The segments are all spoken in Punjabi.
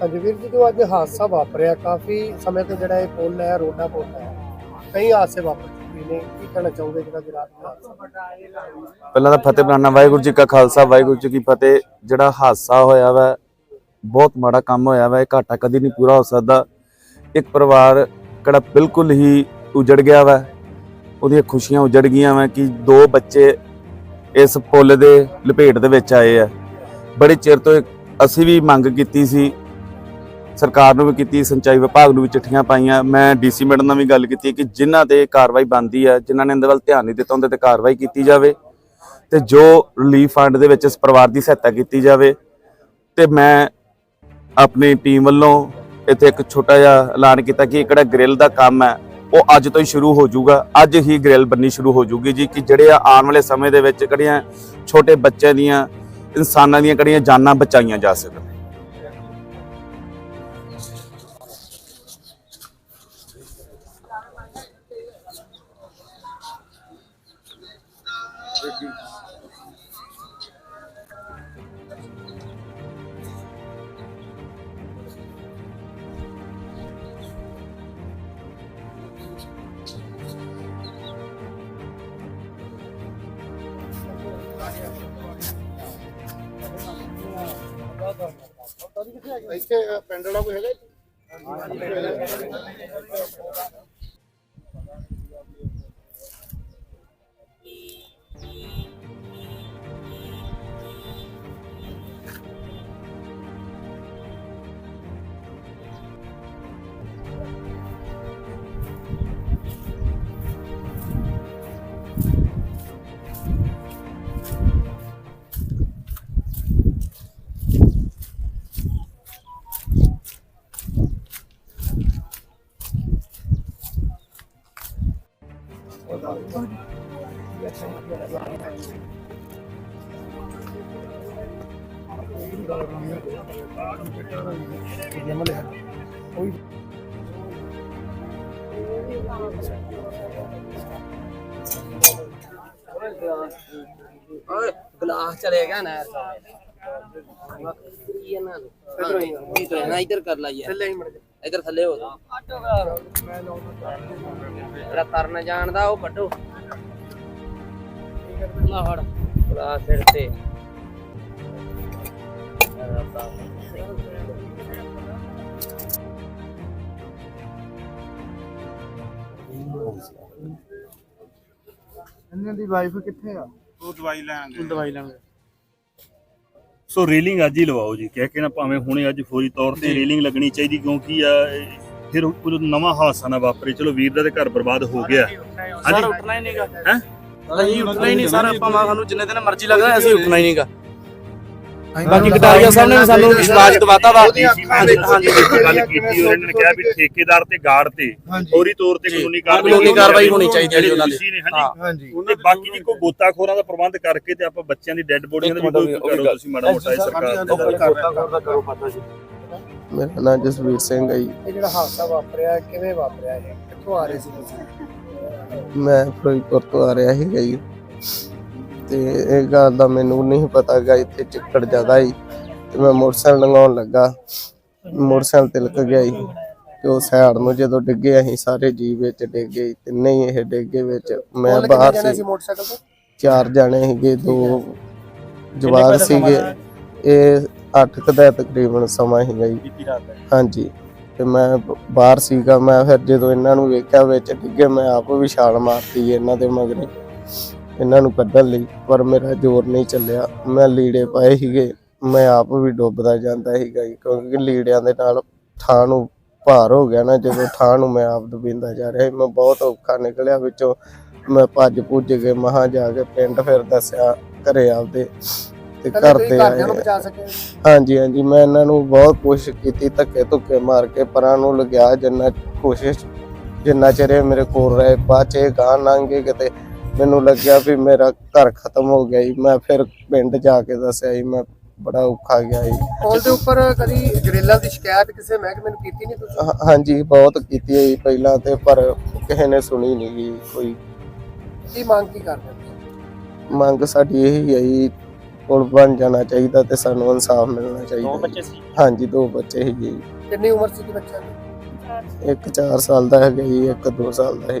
ਹਾਂਜੀ ਵੀਰ ਜੀ ਜੋ ਅੱਜ ਹਾਦਸਾ ਵਾਪਰਿਆ। ਕਾਫੀ ਸਮੇਂ ਤੋਂ ਜਿਹੜਾ ਇਹ ਪੁੱਲ ਹੈ, ਰੋਡਾ ਪੁੱਲ ਹੈ, ਕਈ ਹਾਦਸੇ ਵਾਪਰ ਚੁੱਕੇ ਨੇ। ਕੀ ਕਹਿਣਾ ਚਾਹੋਗੇ ਜਿਹੜਾ ਕਿ ਹਾਦਸਾ ਪਹਿਲਾਂ ਤਾਂ ਫਤਿਹ ਬੁਲਾਣਾ ਵਾਹਿਗੁਰੂ ਜੀ ਕਾ ਖਾਲਸਾ, ਵਾਹਿਗੁਰੂ ਜੀ ਕੀ ਫਤਿਹ। ਜਿਹੜਾ ਹਾਦਸਾ ਹੋਇਆ ਵਾ, ਬਹੁਤ ਮਾੜਾ ਕੰਮ ਹੋਇਆ ਵਾ, ਇਹ ਘਾਟਾ ਕਦੀ ਨਹੀਂ ਪੂਰਾ ਹੋ ਸਕਦਾ। ਇੱਕ ਪਰਿਵਾਰ ਕਿਹੜਾ ਬਿਲਕੁਲ ਹੀ ਉਜੜ ਗਿਆ ਵਾ, ਉਹਦੀਆਂ ਖੁਸ਼ੀਆਂ ਉਜੜ ਗਈਆਂ ਵਾ ਕਿ ਦੋ ਬੱਚੇ ਇਸ ਪੁੱਲ ਦੇ ਲਪੇਟ ਦੇ ਵਿੱਚ ਆਏ ਆ। ਬੜੇ ਚਿਰ ਤੋਂ ਅਸੀਂ ਵੀ ਮੰਗ ਕੀਤੀ ਸੀ ਸਰਕਾਰ ਨੂੰ ਵੀ ਕੀਤੀ, ਸਿੰਚਾਈ ਵਿਭਾਗ ਨੂੰ ਵੀ ਚਿੱਠੀਆਂ ਪਾਈਆਂ। ਮੈਂ ਡੀਸੀ ਮੈਡਮ ਨਾਲ ਵੀ ਗੱਲ ਕੀਤੀ ਕਿ ਜਿਨ੍ਹਾਂ ਤੇ ਕਾਰਵਾਈ ਬੰਦੀ ਹੈ, ਜਿਨ੍ਹਾਂ ਨੇ ਇਹਦੇ ਵੱਲ ਧਿਆਨ ਨਹੀਂ ਦਿੱਤਾ, ਉਹਦੇ ਤੇ ਕਾਰਵਾਈ ਕੀਤੀ ਜਾਵੇ ਤੇ ਜੋ ਰਿਲੀਫ ਫੰਡ ਦੇ ਵਿੱਚ ਇਸ ਪਰਿਵਾਰ ਦੀ ਸਹਾਇਤਾ ਕੀਤੀ ਜਾਵੇ ਤੇ ਮੈਂ ਆਪਣੀ ਟੀਮ ਵੱਲੋਂ ਇੱਥੇ ਇੱਕ ਛੋਟਾ ਜਿਹਾ ਐਲਾਨ ਕੀਤਾ ਕਿ ਇਹ ਕਿਹੜਾ ਗ੍ਰਿਲ ਦਾ ਕੰਮ ਹੈ, ਉਹ ਅੱਜ ਤੋਂ ਹੀ ਸ਼ੁਰੂ ਹੋ ਜਾਊਗਾ। ਅੱਜ ਹੀ ਗ੍ਰਿਲ ਬੰਨੀ ਸ਼ੁਰੂ ਹੋ ਜਾਊਗੀ ਜੀ, ਕਿ ਜਿਹੜੇ ਆਉਣ ਵਾਲੇ ਸਮੇਂ ਦੇ ਵਿੱਚ ਕਿਹੜੀਆਂ ਛੋਟੇ ਬੱਚਿਆਂ ਦੀਆਂ, ਇਨਸਾਨਾਂ ਦੀਆਂ ਕਿਹੜੀਆਂ ਜਾਨਾਂ ਬਚਾਈਆਂ ਜਾ ਸਕਣ। ਇੱਥੇ ਪਿੰਡ ਵਾਲਾ ਕੋਈ ਹੈਗਾ ਓਏ ਗਲਾਸ ਚਲੇ ਗਿਆ ਨਾ ਇਹਨਾਂ ਨੂੰ ਇਧਰ ਹੀ ਨਾ ਇਧਰ ਲਾ ਇਧਰ ਥੱਲੇ ਹੋ ਜਾ। ਜਿਹੜਾ ਤਰਨ ਜਾਣਦਾ ਉਹ ਕੱਢੋ। ਲਾ ਫੜ। ਗਲਾਸ ਸਿਰ ਤੇ। ਇਹਨਾਂ ਦੀ ਵਾਈਫ ਕਿੱਥੇ ਆ? ਉਹ ਦਵਾਈ ਲੈਣ ਗਏ ਦਵਾਈ ਲੈਣ। ਸੋ ਰੀਲਿੰਗ ਅੱਜ ਹੀ ਲਵਾਓ ਜੀ। ਕਹਿ ਕੇ ਨਾ ਭਾਵੇਂ ਹੁਣੇ ਅੱਜ ਫੌਰੀ ਤੌਰ ਤੇ ਰੀਲਿੰਗ ਲੱਗਣੀ ਚਾਹੀਦੀ ਕਿਉਂਕਿ ਆ ਫਿਰ ਉਹ ਨਵਾਂ ਹਾਦਸਾ ਨਾ ਵਾਪਰੇ। ਚਲੋ ਵੀਰ ਦਾ ਤੇ ਘਰ ਬਰਬਾਦ ਹੋ ਗਿਆ। ਸਰ ਉੱਠਣਾ ਹੀ ਨਹੀਂਗਾ ਹੈਂ? ਅਸੀਂ ਉੱਠਣਾ ਹੀ ਨਹੀਂ ਸਰ ਆਪਾਂ ਮਾ ਸਾਨੂੰ ਜਿੰਨੇ ਦਿਨ ਮਰਜ਼ੀ ਲੱਗਦਾ ਅਸੀਂ ਉੱਠਣਾ ਹੀ ਨਹੀਂਗਾ ਬਾਕੀ ਕਟਾਰੀਆ ਸਾਹਿਬ ਨੇ ਵੀ ਸਾਨੂੰ ਵਿਸ਼ਵਾਸ ਦਿਵਾਤਾ ਵਾ। ਡੀਸੀ ਹਾਂਜੀ ਹਾਂਜੀ ਗੱਲ ਕੀਤੀ ਔਰ ਇਹਨਾਂ ਨੇ ਕਿਹਾ ਵੀ ਠੇਕੇਦਾਰ ਤੇ ਗਾਰਡ ਤੇ ਫੌਰੀ ਤੌਰ ਤੇ ਕਾਨੂੰਨੀ ਕਾਰਵਾਈ ਕਾਨੂੰਨੀ ਕਾਰਵਾਈ ਹੋਣੀ ਚਾਹੀਦੀ ਹੈ ਉਹਨਾਂ ਦੀ। ਹਾਂਜੀ। ਹਾਂਜੀ। ਤੇ ਬਾਕੀ ਜੀ ਕੋਈ ਗੋਤਾਖੋਰਾਂ ਦਾ ਪ੍ਰਬੰਧ ਕਰਕੇ ਤੇ ਆਪਾਂ ਬੱਚਿਆਂ ਦੀ ਡੈੱਡ ਬੋਡੀਆਂ ਦਾ ਵੀ ਕੋਈ ਕਰੋ ਤੁਸੀਂ ਮਾੜਾ ਮੋਟਾ ਇਹ ਸਰਕਾਰ ਦੇ ਮੇਰਾ ਨਾਮ ਜਸਵੀਰ ਸਿੰਘ ਹੈ ਜੀ। ਇਹ ਜਿਹੜਾ ਹਾਦਸਾ ਵਾਪਰਿਆ ਕਿਵੇਂ ਵਾਪਰਿਆ ਇਹ? ਕਿੱਥੋਂ ਆ ਰਹੇ ਸੀ ਤੁਸੀਂ? ਮੈਂ ਫਿਰੋਜ਼ਪੁਰ ਤੋਂ ਆ ਰਿਹਾ ਸੀਗਾ ਜੀ। ਤੇ ਇਹ ਗੱਲ ਦਾ ਮੈਨੂੰ ਨਹੀਂ ਪਤਾ ਗਾ ਇੱਥੇ ਚਿੱਕੜ ਜ਼ਿਆਦਾ ਸੀ ਤੇ ਮੈਂ ਮੋਟਰਸਾਈਕਲ ਲੰਘਾਉਣ ਲੱਗਾ। ਮੋਟਰਸਾਈਕਲ ਤਿਲਕ ਗਿਆ ਜੀ ਤੇ ਉਹ ਸਾਈਡ ਨੂੰ ਜਦੋਂ ਡਿੱਗੇ ਅਸੀਂ ਸਾਰੇ ਜੀ ਵਿੱਚ ਡਿੱਗੇ ਜੀ, ਤਿੰਨੇ ਹੀ ਇਹ ਡਿੱਗੇ ਵਿੱਚ ਮੈਂ ਬਾਹਰ ਸੀ ਸੀ ਮੋਟਰਸਾਈਕਲ ਤੇ? ਚਾਰ ਜਣੇ ਸੀਗੇ ਦੋ ਜਵਾਨ ਸੀਗੇ। ਇਹ 8 ਕੁ ਦਾ ਤਕਰੀਬਨ ਸਮਾਂ ਸੀਗਾ ਜੀ ਹਾਂਜੀ ਤੇ ਮੈਂ ਬਾਹਰ ਸੀਗਾ ਮੈਂ ਫਿਰ ਜਦੋਂ ਇਹਨਾਂ ਨੂੰ ਵੇਖਿਆ ਵਿੱਚ ਡਿੱਗੇ ਮੈਂ ਆਪ ਵੀ ਛਾਲ ਮਾਰਤੀ ਇਹਨਾਂ ਦੇ ਮਗਰੇ। ਇਹਨਾਂ ਨੂੰ ਕੱਢਣ ਲਈ ਪਰ ਮੇਰਾ ਜ਼ੋਰ ਨਹੀਂ ਚੱਲਿਆ। ਮੈਂ ਲੀੜੇ ਪਾਏ ਸੀਗੇ। ਮੈਂ ਆਪ ਵੀ ਡੁੱਬਦਾ ਜਾਂਦਾ ਸੀਗਾ ਜੀ, ਕਿਉਂਕਿ ਲੀੜਿਆਂ ਦੇ ਨਾਲ ਥਾਂ ਨੂੰ ਭਾਰ ਹੋ ਗਿਆ ਨਾ। ਜਦੋਂ ਥਾਂ ਨੂੰ ਮੈਂ ਆਪ ਦਬਿੰਦਾ ਜਾ ਰਿਹਾ ਸੀ ਮੈਂ ਬਹੁਤ ਔਖਾ ਨਿਕਲਿਆ ਵਿੱਚੋਂ। ਮੈਂ ਭੱਜ ਭੁੱਜ ਕੇ ਮਹਾ ਜਾ ਕੇ ਪਿੰਡ ਫਿਰ ਦੱਸਿਆ ਘਰੇ ਆਪਦੇ ਤੇ ਕੱਲੇ ਘਰ ਤੁਸੀਂ ਦੇ ਘਰਦਿਆਂ ਨੂੰ ਆਏ। ਬਚਾ ਸਕੇ। ਹਾਂਜੀ ਹਾਂਜੀ ਮੈਂ ਇਹਨਾਂ ਨੂੰ ਬਹੁਤ ਕੋਸ਼ਿਸ਼ ਕੀਤੀ ਧੱਕੇ ਧੁੱਕੇ ਮਾਰ ਕੇ ਪਰਾਂ ਨੂੰ ਲਗਿਆ ਜਿੰਨਾ ਕੋਸ਼ਿਸ਼ ਜਿੰਨਾ ਚਿਰ ਇਹ ਮੇਰੇ ਕੋਲ ਰਹੇ। ਬਾਅਦ ਚ ਇਹ ਗਾਂ ਲੰਘੇ ਕਿਤੇ। ਮੈਨੂੰ ਲੱਗਿਆ ਵੀ ਮੇਰਾ ਘਰ ਖਤਮ ਹੋ ਗਿਆ ਜੀ। ਮੈਂ ਫਿਰ ਪਿੰਡ ਜਾ ਕੇ ਦੱਸਿਆ ਜੀ ਮੈਂ ਬੜਾ ਔਖਾ ਗਿਆ ਜੀ। ਪੁਲ ਦੇ ਉੱਪਰ ਕਦੀ ਗ੍ਰਿਲਾਂ ਦੀ ਸ਼ਿਕਾਇਤ ਕਿਸੇ ਮਹਿਕਮੇ ਨੂੰ ਕੀਤੀ ਨਹੀਂ ਤੁਸੀਂ? ਹਾਂ- ਹਾਂਜੀ ਬਹੁਤ ਕੀਤੀ ਹੈ ਜੀ ਪਹਿਲਾਂ ਤੇ ਪਰ ਕਿਸੇ ਨੇ ਸੁਣੀ ਨਹੀਂ ਜੀ ਕੋਈ। ਕੀ ਮੰਗ ਕੀ ਕਰਦੇ ਹੋ? ਮੰਗ ਸਾਡੀ ਇਹੀ ਹੈ ਜੀ ਪੁਲ ਬਣ ਜਾਣਾ ਚਾਹੀਦਾ ਤੇ ਸਾਨੂੰ ਇਨਸਾਫ ਮਿਲਣਾ ਚਾਹੀਦਾ ਦੋ। ਬੱਚੇ ਸੀ? ਹਾਂਜੀ ਦੋ ਬੱਚੇ ਸੀਗੇ ਜੀ। ਕਿੰਨੀ ਉਮਰ ਸੀ ਬੱਚਿਆਂ ਦੀ? ਇੱਕ 4 ਸਾਲ ਦਾ ਹੈਗਾ ਜੀ ਇੱਕ 2 ਸਾਲ ਦਾ ਹੈ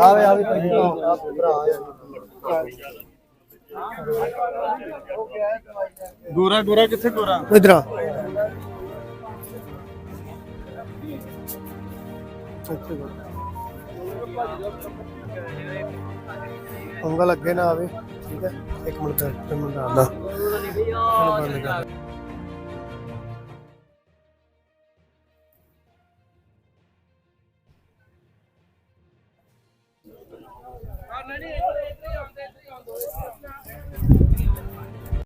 ਆਵੇ ਆਵੇ ਭਰਾ ਗੋਰਾ ਗੋਰਾ ਕਿੱਥੇ ਗੋਰਾ? ਇਧਰ ਆ। ਉਂਗਲ ਅੱਗੇ ਨਾ ਆਵੇ ਠੀਕ ਹੈ? ਇੱਕ ਮਿੰਟ ਇਹਨੂੰ ਬੰਦ ਕਰ।